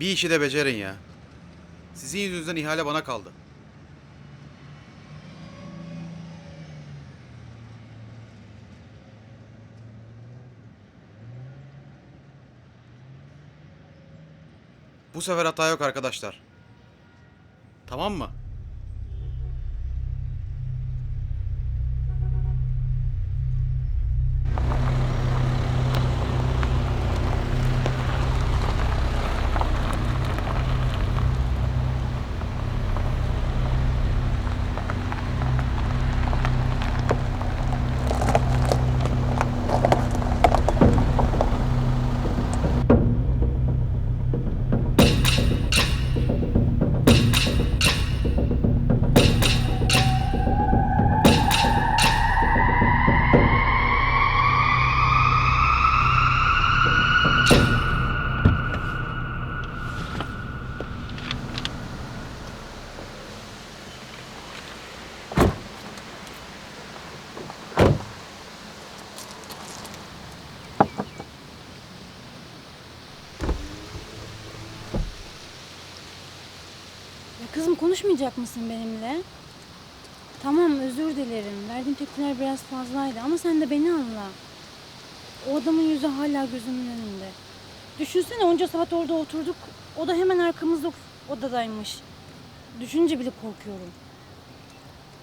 Bir işi de becerin ya. Sizin yüzünüzden ihale bana kaldı. Bu sefer hata yok arkadaşlar. Tamam mı? Kızım konuşmayacak mısın benimle? Tamam özür dilerim. Verdiğim tepkiler biraz fazlaydı ama sen de beni anla. O adamın yüzü hala gözümün önünde. Düşünsene onca saat orada oturduk. O da hemen arkamızda odadaymış. Düşünce bile korkuyorum.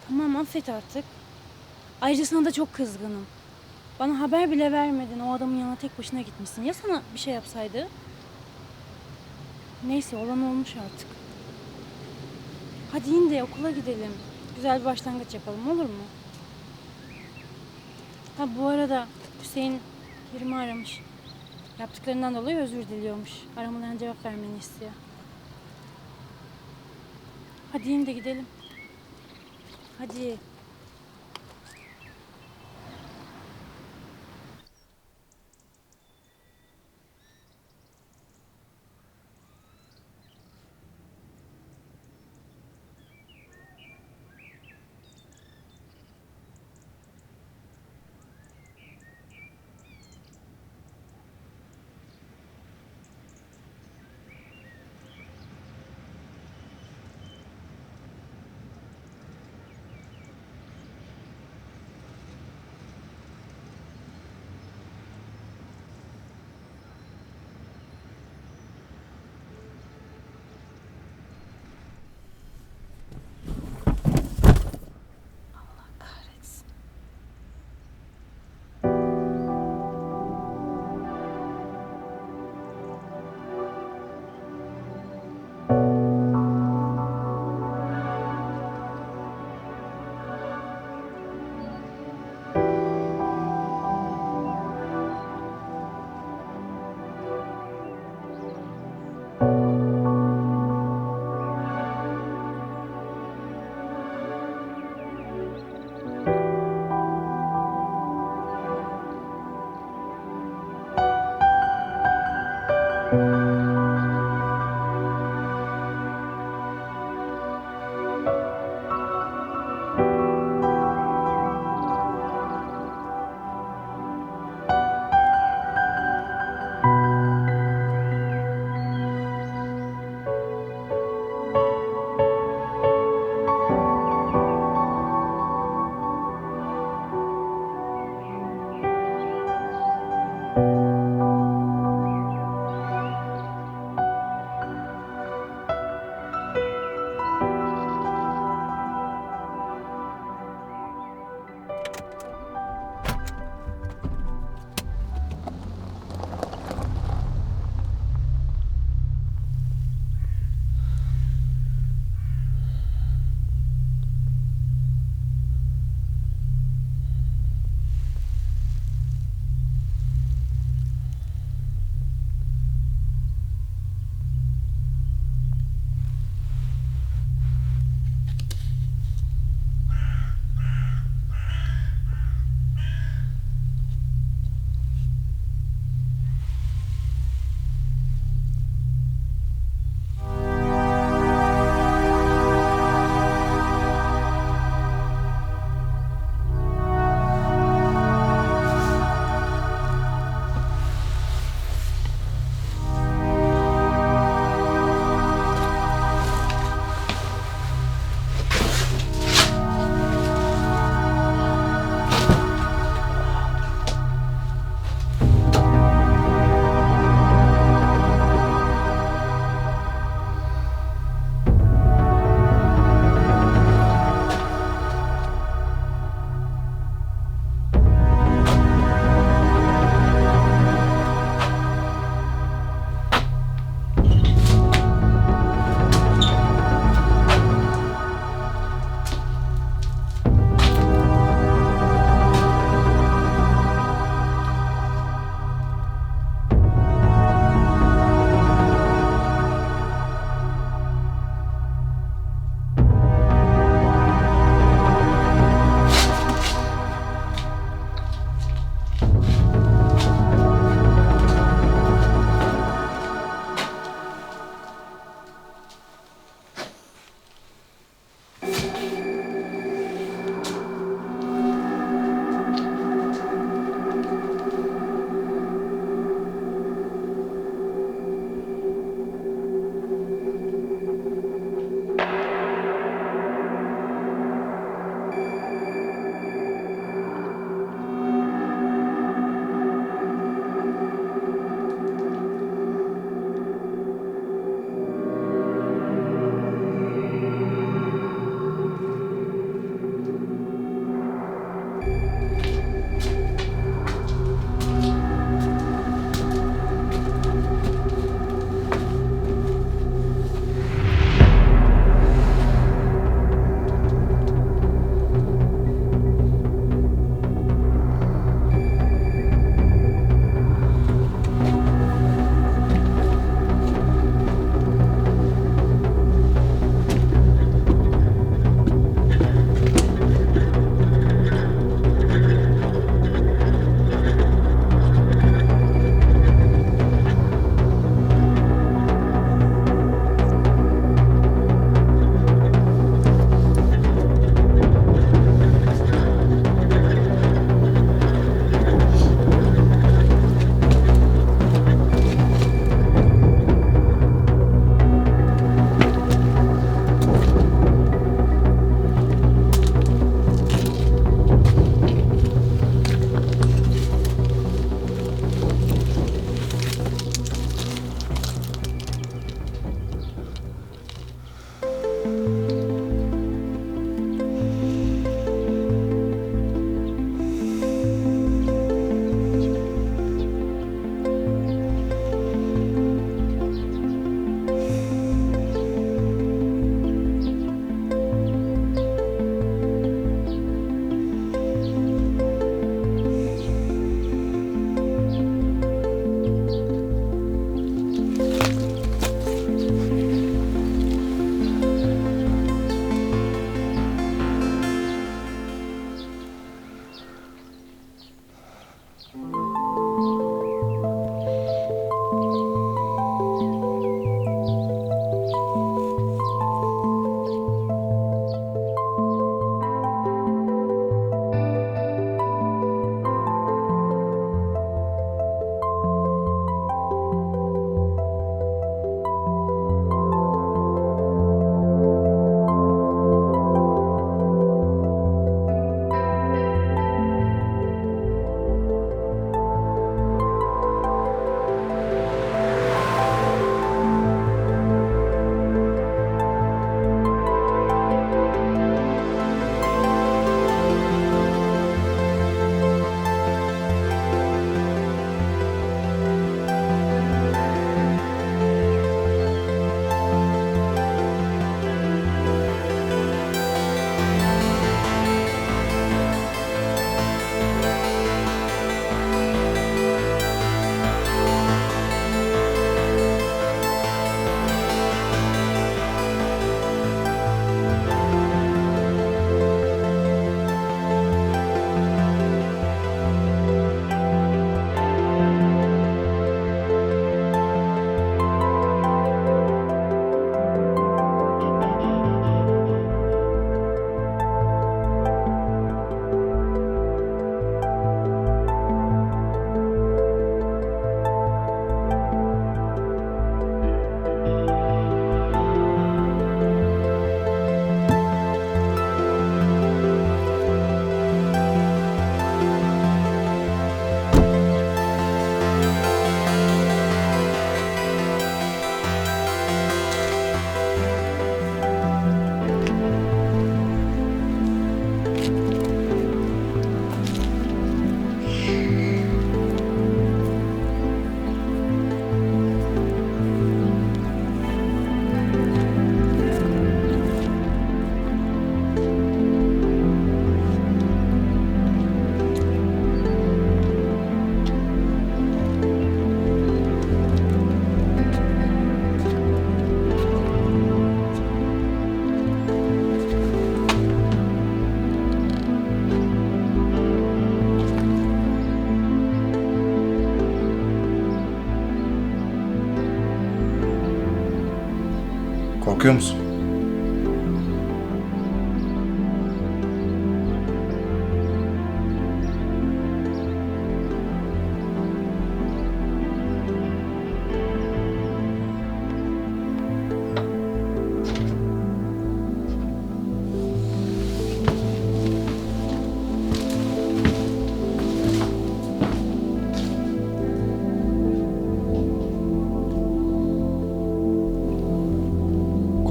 Tamam affet artık. Ayrıca sana da çok kızgınım. Bana haber bile vermedin. O adamın yanına tek başına gitmişsin. Ya sana bir şey yapsaydı? Neyse olan olmuş artık. Hadi in de okula gidelim. Güzel bir başlangıç yapalım olur mu? Ha bu arada Hüseyin Kerim'i aramış. Yaptıklarından dolayı özür diliyormuş. Aramalarına cevap vermeni istiyor. Hadi in de gidelim. Hadi. Korkuyor musun?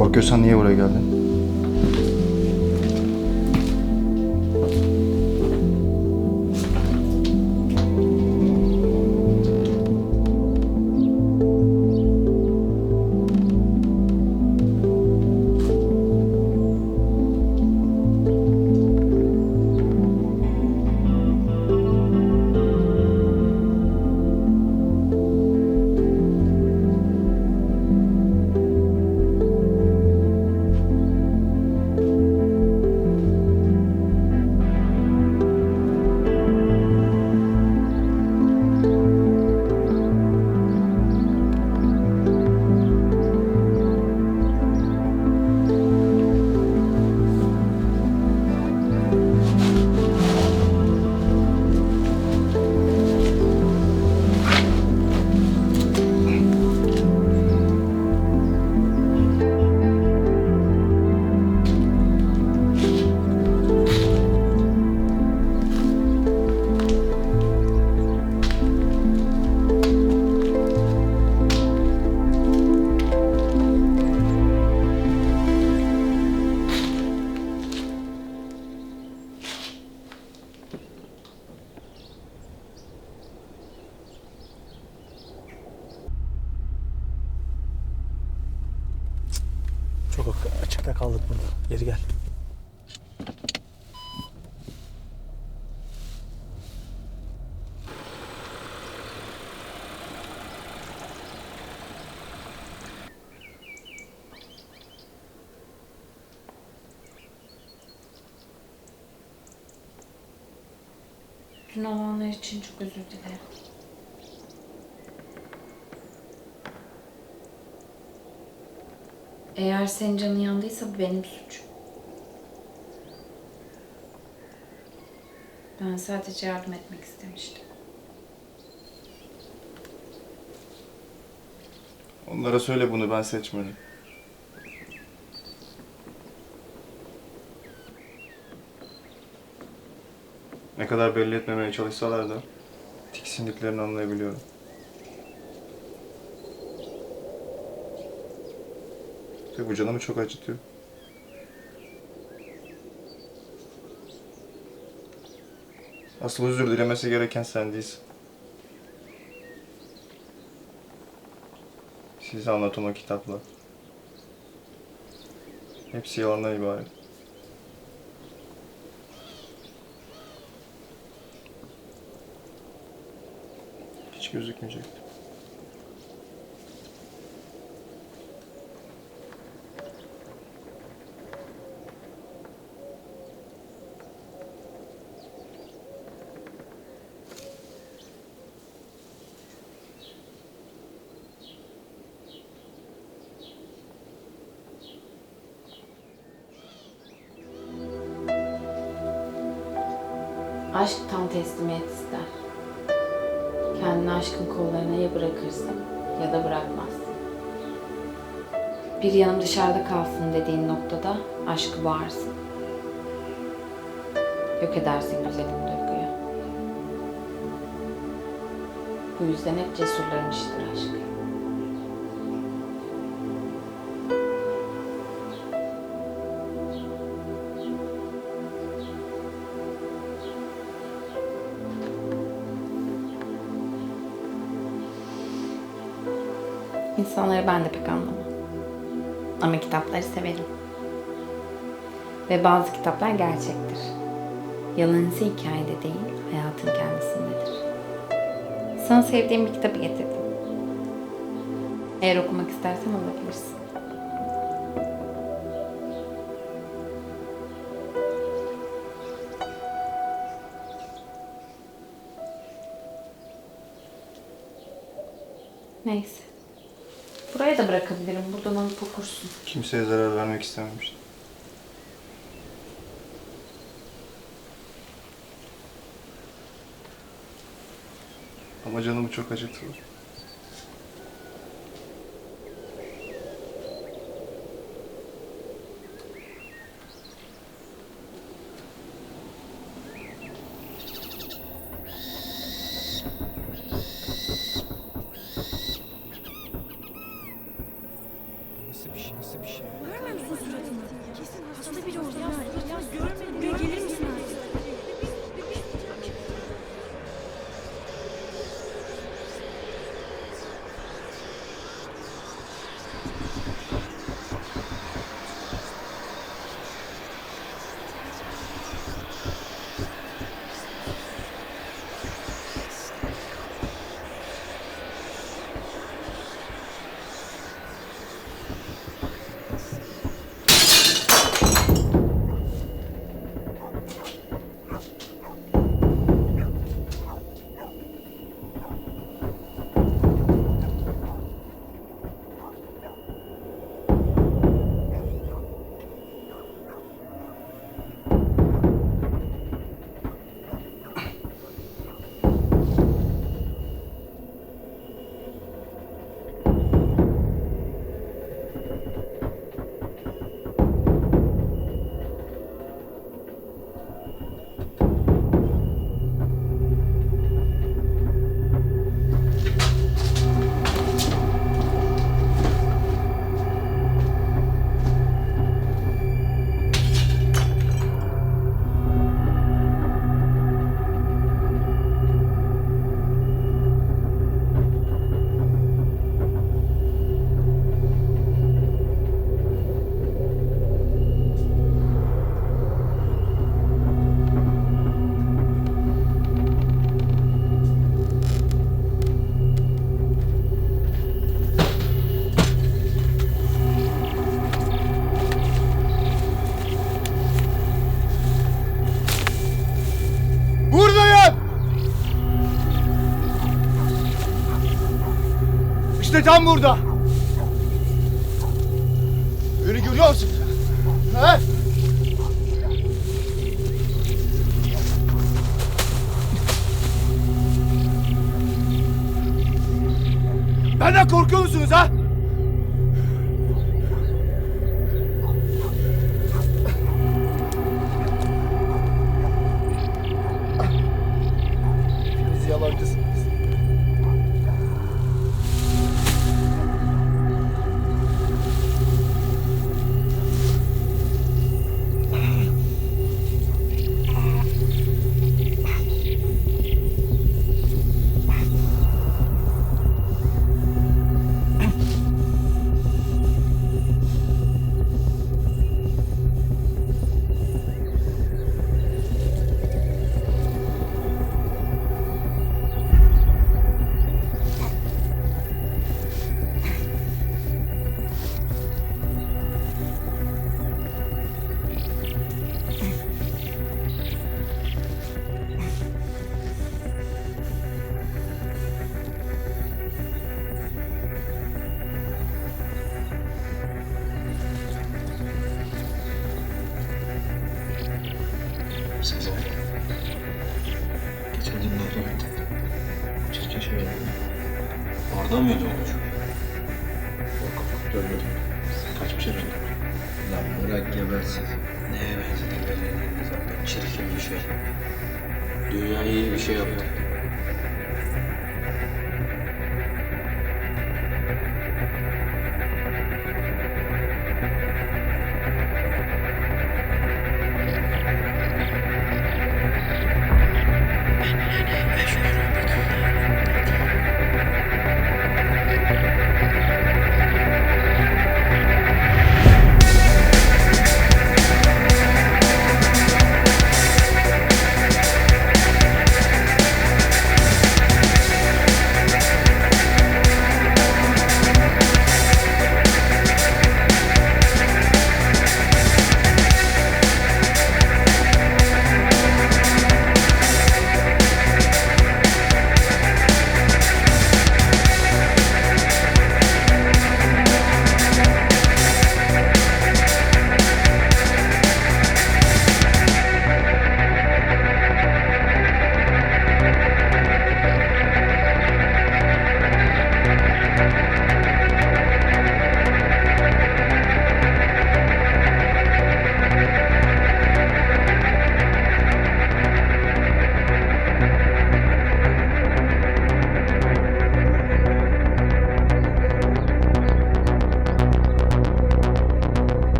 Korkuyorsan niye buraya geldin? Çok açıkta kaldık burada. Geri gel. Dün olanlar için çok özür dilerim. Eğer senin canın yandıysa bu benim suçum. Ben sadece yardım etmek istemiştim. Onlara söyle bunu ben seçmedim. Ne kadar belli etmemeye çalışsalar da tiksindiklerini anlayabiliyorum. Tabii bu canımı çok acıtıyor. Asıl özür dilemesi gereken sen değilsin. Size anlatan o kitaplar. Hepsi yalandan ibaret. Hiç gözükmeyecekti. Aşk tam teslimiyet ister. Kendini aşkın kollarına ya bırakırsın ya da bırakmazsın. Bir yanım dışarıda kalsın dediğin noktada aşkı bağırsın. Yok edersin güzelim duyguyu. Bu yüzden hep cesurların işidir aşk. İnsanları ben de pek anlamam. Ama kitapları severim. Ve bazı kitaplar gerçektir. Yalanısı hikayede değil, hayatın kendisindedir. Sana sevdiğim bir kitabı getirdim. Eğer okumak istersen alabilirsin. Neyse. Buraya da bırakabilirim. Buradan alıp okursun. Kimseye zarar vermek istememiştim. Ama canımı çok acıttılar. İşte tam burada. Beni görüyor musun? He? Benden korkuyor musunuz ha? Geçen gün nerede gittin? Çirkin şey oldu. Orada mıydı o